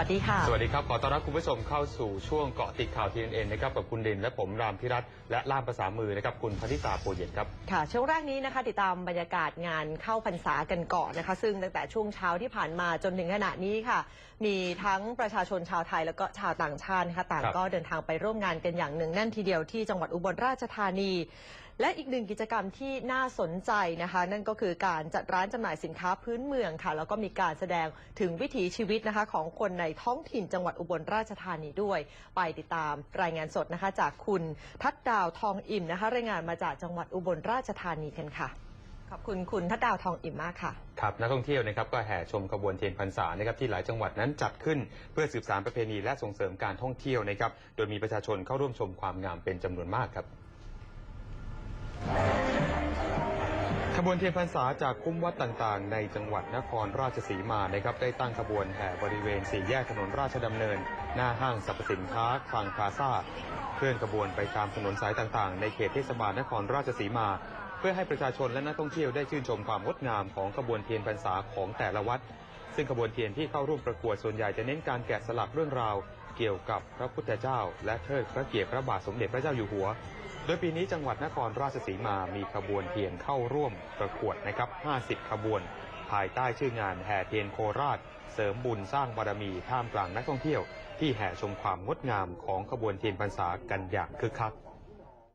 วัสดีค่ะ สวัสดีครับ ขอต้อนรับคุณผู้ชมเข้าสู่ช่วงเกาะติดข่าว TNN นะครับกับคุณดินและผมรามพิรัตน์และล่ามภาษามือนะครับคุณพนิตาโปรเย็นครับ ค่ะช่วงแรกนี้นะคะ ติดตามบรรยากาศงานเข้าพรรษากันก่อนนะคะ ซึ่งตั้งแต่ช่วงเช้าที่ผ่านมาจนถึงขณะนี้ค่ะ มีทั้งประชาชนชาวไทยแล้วก็ชาวต่างชาตินะคะต่างครับก็เดินทางไปร่วมงานกันอย่างหนึ่งแน่นทีเดียวที่จังหวัดอุบลราชธานี และอีกหนึ่งกิจกรรมที่น่าสนใจนะคะ นั่นก็คือการจัดร้านจำหน่ายสินค้าพื้นเมืองค่ะ แล้วก็มีการแสดงถึงวิถีชีวิตนะคะ ของคนในท้องถิ่นจังหวัดอุบลราชธานีด้วย ไปติดตามรายงานสดนะคะ จากคุณทัดดาวทองอิ่มนะคะ รายงานมาจากจังหวัดอุบลราชธานีกันค่ะขอบคุณคุณทัดดาวทองอิ่มมากค่ะครับนักท่องเที่ยวนะครับก็แห่ชมขบวนเทียนพรรษานะครับที่หลายจังหวัดนั้นจัดขึ้น เพื่อสืบสานประเพณีและส่งเสริมการท่องเที่ยวนะครับโดยมีประชาชนเข้าร่วมชมความงามเป็นจำนวนมากครับ ขบวนเทียนพรรษาจากคุ้มวัดต่างๆ ในจังหวัดนครราชสีมานะครับได้ตั้งขบวนแห่บริเวณสี่แยกถนนราชดำเนิน หน้าห้างสรรพสินค้าคลังพาซาเคลื่อนขบวนไปตามถนนสายต่างๆ ในเขตเทศบาลนครราชสีมา เพื่อให้ประชาชนและนักท่องเที่ยวได้ชื่นชมความงดงามของขบวนเทียนพรรษาของแต่ละวัด ซึ่งขบวนเทียนที่เข้าร่วมประกวดส่วนใหญ่จะเน้นการแกะสลักเรื่องราว เกี่ยวกับพระพุทธเจ้า และเทิดพระเกียรติพระบาทสมเด็จพระเจ้าอยู่หัว โดยปีนี้จังหวัดนครราชสีมามีขบวนเทียนเข้าร่วมประกวดนะครับ 50 ขบวน ภายใต้ชื่องานแห่เทียนโคราช เสริมบุญสร้างบารมีท่ามกลางนักท่องเที่ยว ที่แห่ชมความงดงามของขบวนเทียนพรรษากันอย่างคึกคัก